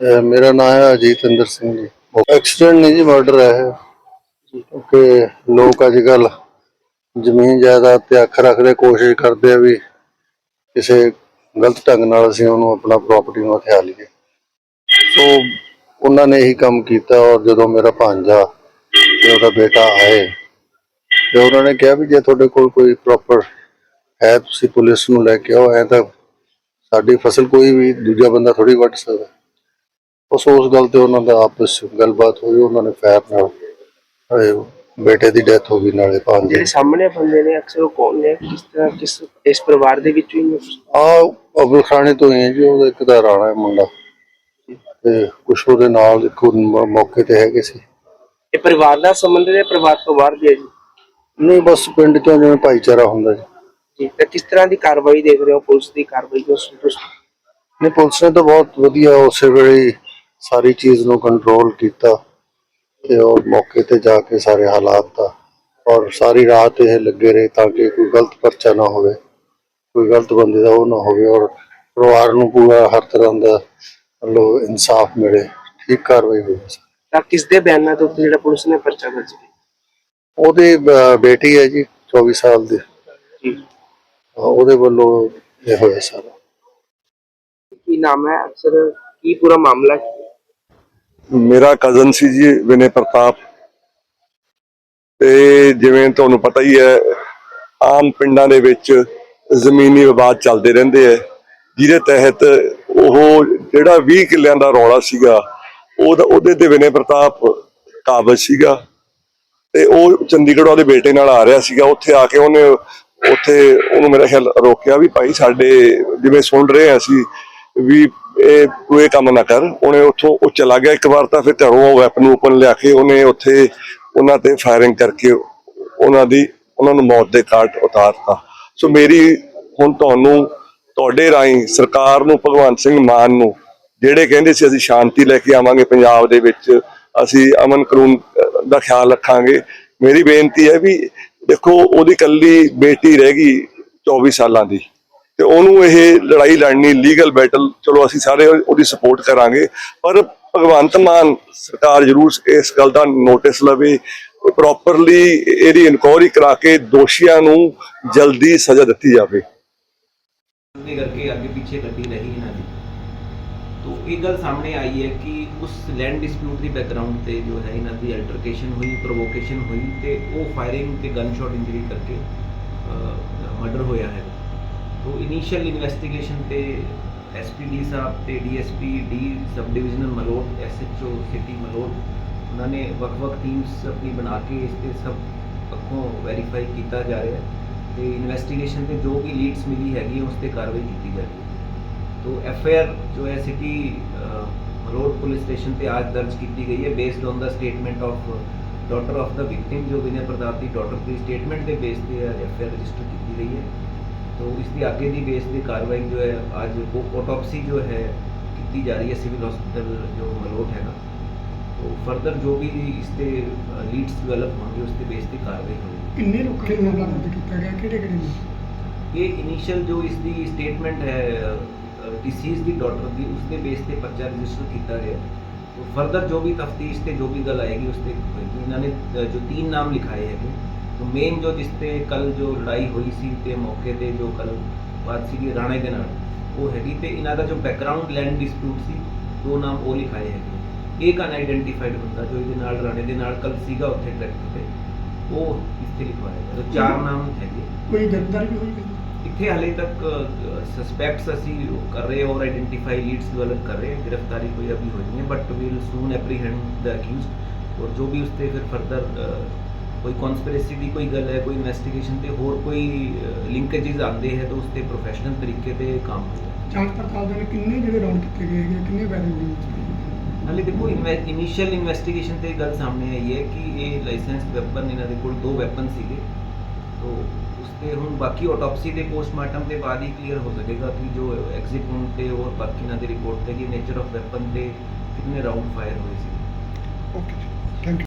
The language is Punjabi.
ਮੇਰਾ ਨਾਮ ਹੈ ਅਜੀਤਿੰਦਰ ਸਿੰਘ ਜੀ। ਐਕਸੀਡੈਂਟ ਨਹੀਂ ਜੀ, ਮਰਡਰ ਹੈ ਇਹ। ਕਿਉਂਕਿ ਲੋਕ ਅੱਜ ਕੱਲ ਜ਼ਮੀਨ ਜਾਇਦਾਦ ਤੇ ਅੱਖ ਰੱਖਦੇ, ਕੋਸ਼ਿਸ਼ ਕਰਦੇ ਆ ਵੀ ਕਿਸੇ ਗਲਤ ਢੰਗ ਨਾਲ ਅਸੀਂ ਉਹਨੂੰ ਆਪਣਾ ਪ੍ਰਾਪਰਟੀ ਨੂੰ ਹਥਿਆ ਲਈਏ। ਸੋ ਉਹਨਾਂ ਨੇ ਇਹੀ ਕੰਮ ਕੀਤਾ ਔਰ ਜਦੋਂ ਮੇਰਾ ਭਾਂਜਾ ਤੇ ਉਹਦਾ ਬੇਟਾ ਆਏ, ਤੇ ਉਹਨਾਂ ਨੇ ਕਿਹਾ ਵੀ ਜੇ ਤੁਹਾਡੇ ਕੋਲ ਕੋਈ ਪ੍ਰੋਪਰ ਹੈ, ਤੁਸੀਂ ਪੁਲਿਸ ਨੂੰ ਲੈ ਕੇ ਆਓ, ਐ ਤਾਂ ਸਾਡੀ ਫਸਲ ਕੋਈ ਵੀ ਦੂਜਾ ਬੰਦਾ ਥੋੜੀ ਵੱਢ ਸਕਦਾ। ਉਸ ਉਸ ਗੱਲ ਤੇ ਉਹਨਾਂ ਦਾ ਆਪਸ ਗੱਲਬਾਤ ਹੋਈ ਉਹਨਾਂ ਨੇ ਫੈਰ ਨਾਲ ਇਹ ਬੇਟੇ ਦੀ ਡੈਥ ਹੋ ਗਈ ਨਾਲੇ ਭਾਂਜੇ ਜਿਹੜੇ ਸਾਹਮਣੇ ਬੰਦੇ ਨੇ ਅਕਸਰ ਉਹ ਕੌਣ ਨੇ? ਕਿਸ ਤਰ੍ਹਾਂ ਕਿਸ ਇਸ ਪਰਿਵਾਰ ਦੇ ਵਿੱਚੋਂ ਹੀ ਨੇ? ਆ ਅਬਲ ਖਾਣੇ ਤੋਂ ਹੀ ਹੈ ਜੀ ਉਹਦਾ ਇੱਕ ਦਾ ਰਾਣਾ ਹੈ ਮੁੰਡਾ। ਤੇ ਕੁਛ ਉਹਦੇ ਨਾਲ ਇੱਕ ਮ- ਮੌਕੇ ਤੇ ਹੈਗੇ ਸੀ। ਇਹ ਪਰਿਵਾਰ ਦਾ ਸੰਬੰਧ ਹੈ ਪਰਿਵਾਰ ਤੋਂ ਬਾਹਰ ਦੇ ਹੈ ਜੀ? ਨਹੀਂ ਬਸ ਪਿੰਡ ਚੋਂ ਜਿਵੇਂ ਭਾਈਚਾਰਾ ਹੁੰਦਾ ਜੀ। ਜੀ ਤਾਂ ਕਿਸ ਤਰ੍ਹਾਂ ਦੀ ਕਾਰਵਾਈ ਦੇਖ ਰਹੇ ਹੋ ਪੁਲਿਸ ਦੀ ਕਾਰਵਾਈ ਤੋਂ ਸੰਤੁਸ਼ਟ ਨਹੀਂ ਪੁਲਿਸ ਨੇ ਤਾਂ ਬਹੁਤ ਵਧੀਆ ਉਸੇ ਵੇਲੇ ਹੀ ਸਾਰੀ ਚੀਜ਼ ਨੂੰ ਕੰਟਰੋਲ ਕੀਤਾ ਤੇ ਉਹ ਮੌਕੇ ਤੇ ਜਾ ਕੇ ਸਾਰੇ ਹਾਲਾਤ ਦਾ ਔਰ ਸਾਰੀ ਰਾਤ ਇਹ ਲੱਗੇ ਰਹੇ ਤਾਂ ਕਿ ਕੋਈ ਗਲਤ ਪਰਚਾ ਨਾ ਹੋਵੇ ਕੋਈ ਗਲਤ ਬੰਦੇ ਦਾ ਉਹ ਨਾ ਹੋਵੇ ਔਰ ਪਰਿਵਾਰ ਨੂੰ ਪੂਰਾ ਹਰ ਤਰ੍ਹਾਂ ਦਾ ਲੋ ਇਨਸਾਫ ਮਿਲੇ ਠੀਕ ਕਾਰਵਾਈ ਹੋਵੇ। ਤਾਂ ਕਿਸ ਦੇ ਬਿਆਨਾਂ ਤੋਂ ਜਿਹੜਾ ਪੁਲਿਸ ਨੇ ਪਰਚਾ ਦਰਜ ਕੀਤਾ? ਉਹਦੀ ਬੇਟੀ ਹੈ ਜੀ 24 ਸਾਲ ਦੀ। ਉਹਦੇ ਵੱਲੋਂ ਇਹ ਹੋਇਆ ਸਾਰਾ। ਕੀ ਨਾਮ ਹੈ? ਅਕਸਰ ਕੀ ਪੂਰਾ ਮਾਮਲਾ ਹੈ ਮੇਰਾ ਕਜ਼ਨ ਸੀ ਜੀ, ਵਿਨੇ ਪ੍ਰਤਾਪ। ਤੇ ਜਿਵੇਂ ਤੁਹਾਨੂੰ ਪਤਾ ਹੀ ਹੈ, ਆਮ ਪਿੰਡਾਂ ਦੇ ਵਿੱਚ ਜ਼ਮੀਨੀ ਵਿਵਾਦ ਚੱਲਦੇ ਰਹਿੰਦੇ ਐ ਜਿਹਦੇ ਤਹਿਤ ਉਹ ਜਿਹੜਾ 20 ਕਿੱਲਿਆਂ ਦਾ ਰੌਲਾ ਸੀਗਾ ਉਹਦਾ ਉਹਦੇ ਤੇ ਵਿਨੇ ਪ੍ਰਤਾਪ ਕਾਬਜ ਸੀਗਾ। ਤੇ ਉਹ ਚੰਡੀਗੜ੍ਹ ਉਹਦੇ ਬੇਟੇ ਨਾਲ ਆ ਰਿਹਾ ਸੀਗਾ। ਉੱਥੇ ਆ ਕੇ ਉਹਨੇ ਉੱਥੇ ਉਹਨੂੰ ਮੇਰਾ ਖਿਆਲ ਰੋਕਿਆ ਵੀ ਭਾਈ ਸਾਡੇ ਜਿਵੇਂ ਸੁਣ ਰਹੇ ਹਾਂ ਅਸੀਂ ਵੀ ਇਹ ਤੂੰ ਕੰਮ ਨਾ ਕਰ। ਉਹਨੇ ਉੱਥੋਂ ਉਹ ਚਲਾ ਗਿਆ ਇੱਕ ਵਾਰ ਤਾਂ ਫਿਰ ਘਰੋਂ ਵੈਪਨ ਓਪਨ ਲਿਆ ਕੇ ਉਹਨੇ ਉੱਥੇ ਉਹਨਾਂ ਤੇ ਫਾਇਰਿੰਗ ਕਰਕੇ ਉਹਨਾਂ ਦੀ, ਉਹਨਾਂ ਨੂੰ ਮੌਤ ਦੇ ਘਾਟ ਉਤਾਰਤਾ। ਸੋ ਮੇਰੀ ਹੁਣ ਤੁਹਾਨੂੰ, ਤੁਹਾਡੇ ਰਾਹੀਂ ਸਰਕਾਰ ਨੂੰ, ਭਗਵੰਤ ਸਿੰਘ ਮਾਨ ਨੂੰ, ਜਿਹੜੇ ਕਹਿੰਦੇ ਸੀ ਅਸੀਂ ਸ਼ਾਂਤੀ ਲੈ ਕੇ ਆਵਾਂਗੇ ਪੰਜਾਬ ਦੇ ਵਿੱਚ, ਅਸੀਂ ਅਮਨ ਕਾਨੂੰਨ ਦਾ ਖਿਆਲ ਰੱਖਾਂਗੇ। ਮੇਰੀ ਬੇਨਤੀ ਹੈ ਵੀ ਦੇਖੋ, ਉਹਦੀ ਕੱਲੀ ਬੇਟੀ ਰਹਿ ਗਈ 24 ਸਾਲਾਂ ਦੀ। ਤੇ ਉਹਨੂੰ ਇਹ ਲੜਾਈ ਲੜਨੀ ਲੀਗਲ ਬੈਟਲ ਚਲੋ ਅਸੀਂ ਸਾਰੇ ਉਹਦੀ ਸਪੋਰਟ ਕਰਾਂਗੇ। ਪਰ ਭਗਵੰਤ ਮਾਨ ਸਰਕਾਰ ਜ਼ਰੂਰ ਇਸ ਗੱਲ ਦਾ ਨੋਟਿਸ ਲਵੇ ਪ੍ਰੋਪਰਲੀ ਇਹਦੀ ਇਨਕੁਆਇਰੀ ਕਰਾ ਕੇ ਦੋਸ਼ੀਆਂ ਨੂੰ ਜਲਦੀ ਸਜ਼ਾ ਦਿੱਤੀ ਜਾਵੇ। ਦੇ ਕਰਕੇ ਅੱਗੇ ਪਿੱਛੇ ਗੱਡੀ ਰਹੀ ਇਹਨਾਂ ਦੀ ਤੋ ਇਹ ਗੱਲ ਸਾਹਮਣੇ ਆਈ ਹੈ ਕਿ ਉਸ ਲੈਂਡ ਡਿਸਪਿਊਟ ਦੀ ਬੈਕਗ੍ਰਾਉਂਡ ਤੇ ਜੋ ਹੈ ਇਹਨਾਂ ਦੀ ਅਲਟਰਕੇਸ਼ਨ ਹੋਈ ਪ੍ਰੋਵੋਕੇਸ਼ਨ ਹੋਈ ਤੇ ਉਹ ਫਾਇਰਿੰਗ ਤੇ ਗਨ ਸ਼ਾਟ ਇੰਜਰੀ ਕਰਕੇ ਮਰਡਰ ਹੋਇਆ ਹੈ। ਤੋ ਇਨੀਸ਼ੀਅਲ ਇਨਵੈਸਟੀਗੇਸ਼ਨ ਤੇ ਐਸਪੀਡੀ ਸਾਹਿਬ ਤੇ DSP D sub divisional Malout SHO city Malout ਉਹਨਾਂ ਨੇ ਵੱਖ-ਵੱਖ ਟੀਮਸ ਆਪਣੀ ਬਣਾ ਕੇ ਇਸ ਤੇ ਸਭ ਪੱਖੋਂ ਵੈਰੀਫਾਈ ਕੀਤਾ ਜਾ ਰਿਹਾ ਹੈ ਤੇ ਇਨਵੈਸਟੀਗੇਸ਼ਨ ਤੇ ਜੋ ਵੀ ਲੀਡਸ ਮਿਲੀ ਹੈਗੀ ਹੈ, ਉਸ ਤੇ ਕਾਰਵਾਈ ਕੀਤੀ ਜਾ ਰਹੀ ਹੈ तो एफ जो है सिटी रोड पुलिस स्टेशन पे आज दर्ज की गई है based on the statement of daughter of the victim जो विनय प्रताप की डॉटर की स्टेटमेंट के बेस पे एफ रजिस्टर की गई है तो इसकी आगे की बेस पे कार्रवाई जो है आज ऑटोपसी जो है की जा रही है सिविल हॉस्पिटल जो मलोट हैगा तो फर्दर जो भी इसके लीड्स डेवलप होंगे उसके बेस पे कार्रवाई होगी ਕਿੰਨੇ ਲੋਕਾਂ ਨੇ ਮਾਮਲਾ ਦਰਜ ਕੀਤਾ ਗਿਆ ਕਿਹੜੇ ਕਿਹੜੇ ਨੇ ਇਹ ਇਨੀਸ਼ੀਅਲ ਜੋ ਇਸ ਦੀ ਸਟੇਟਮੈਂਟ ਹੈ ਡਿਸੀਜ਼ ਦੀ ਡਾਟਰ ਦੀ ਉਸ ਦੇ ਬੇਸ ਤੇ ਪਰਚਾ ਰਜਿਸਟਰ ਕੀਤਾ ਗਿਆ तो फर्दर जो भी तफ्तीश ਤੇ ਜੋ ਵੀ ਗੱਲ ਆਏਗੀ ਉਸ ਤੇ ਹੋਏਗੀ ਇਹਨਾਂ ਨੇ ਅ, ਜੋ ਤਿੰਨ ਨਾਮ ਲਿਖਾਏ ਹੈਗੇ तो ਮੇਨ ਜੋ ਜਿਸ ਤੇ ਕੱਲ ਜੋ ਲੜਾਈ ਹੋਈ ਸੀ ਤੇ ਮੌਕੇ ਤੇ ਜੋ ਕੱਲ ਬਾਤ ਸੀਗੀ ਰਾਣੇ ਦੇ ਨਾਲ ਉਹ ਹੈਗੀ ਤੇ ਇਹਨਾਂ ਦਾ ਜੋ ਬੈਕਗ੍ਰਾਉਂਡ ਲੈਂਡ ਡਿਸਪਿਊਟ ਸੀ ਦੋ ਨਾਮ ਉਹ ਲਿਖਾਏ ਹੈਗੇ ਇੱਕ ਅਨਆਇਡੈਂਟੀਫਾਈਡ ਬੰਦਾ ਜੋ ਇਹਦੇ ਨਾਲ ਰਾਣੇ ਦੇ ਨਾਲ ਕੱਲ ਸੀਗਾ ਉੱਥੇ ਟਰੈਕਟਰ ਤੇ ਉਹ ਇੱਥੇ ਲਿਖਵਾਇਆ ਗਿਆ ਤਾਂ ਚਾਰ ਨਾਮ ਹੈਗੇ ਕੋਈ ਗ੍ਰਿਫਤਾਰ ਵੀ ਹੋਈ ਹੈ ਇੱਥੇ ਹਾਲੇ ਤੱਕ ਸਸਪੈਕਟਸ ਅਸੀਂ ਉਹ ਕਰ ਰਹੇ ਹਾਂ ਔਰ ਆਇਡੈਂਟੀਫਾਈ ਲੀਡਸ ਡਿਵੈਲਪ ਕਰ ਰਹੇ ਹਾਂ ਗ੍ਰਿਫਤਾਰੀ ਕੋਈ ਅਭੀ ਹੋਈ ਨਹੀਂ ਹੈ but will soon apprehend the accused ਔਰ ਜੋ ਵੀ ਉਸ ਤੇ ਫਿਰ ਫਰਦਰ ਕੋਈ ਕਨਸਪੀਰੇਸੀ ਦੀ ਕੋਈ ਗੱਲ ਹੈ ਕੋਈ ਇਨਵੈਸਟੀਗੇਸ਼ਨ ਤੇ ਹੋਰ ਕੋਈ ਲਿੰਕੇजेस ਆਉਂਦੇ ਹੈ ਤਾਂ ਉਸ ਤੇ ਪ੍ਰੋਫੈਸ਼ਨਲ ਤਰੀਕੇ ਤੇ ਕੰਮ ਹੋਏਗਾ ਜਾਂਚ ਪੜਤਾਲ ਦੇ ਕਿੰਨੇ ਜਿਹੜੇ ਰੌਂਡ ਕੀਤੇ ਗਏ ਹੈਗੇ ਕਿੰਨੇ ਵੈਰਿੰਗ ਹੋਏ ਹਾਲੇ ਦੇਖੋ ਇਨੀਸ਼ੀਅਲ ਇਨਵੈਸਟੀਗੇਸ਼ਨ ਤੇ ਗੱਲ ਸਾਹਮਣੇ ਆਈ ਹੈ ਕਿ ਇਹ ਲਾਇਸੈਂਸਡ ਵੈਪਨ ਇਹਨਾਂ ਦੇ ਕੋਲ ਦੋ ਵੈਪਨ ਸੀਗੇ। ਤੋ ਉਸ ਤੇ ਹੁਣ ਬਾਕੀ ਆਟੋਪਸੀ ਦੇ ਪੋਸਟਮਾਰਟਮ ਦੇ ਬਾਅਦ ਹੀ ਕਲੀਅਰ ਹੋ ਸਕੇਗਾ ਕਿ ਜੋ ਐਗਜ਼ਿਟ ਹੋਣ ਤੇ ਔਰ ਬਾਕੀ ਇਹਨਾਂ ਦੀ ਰਿਪੋਰਟ ਤੇ ਕਿ ਨੇਚਰ ਆਫ ਵੈਪਨ ਤੇ ਕਿੰਨੇ ਰਾਉਂਡ ਫਾਇਰ ਹੋਏ ਸੀ। Okay thank you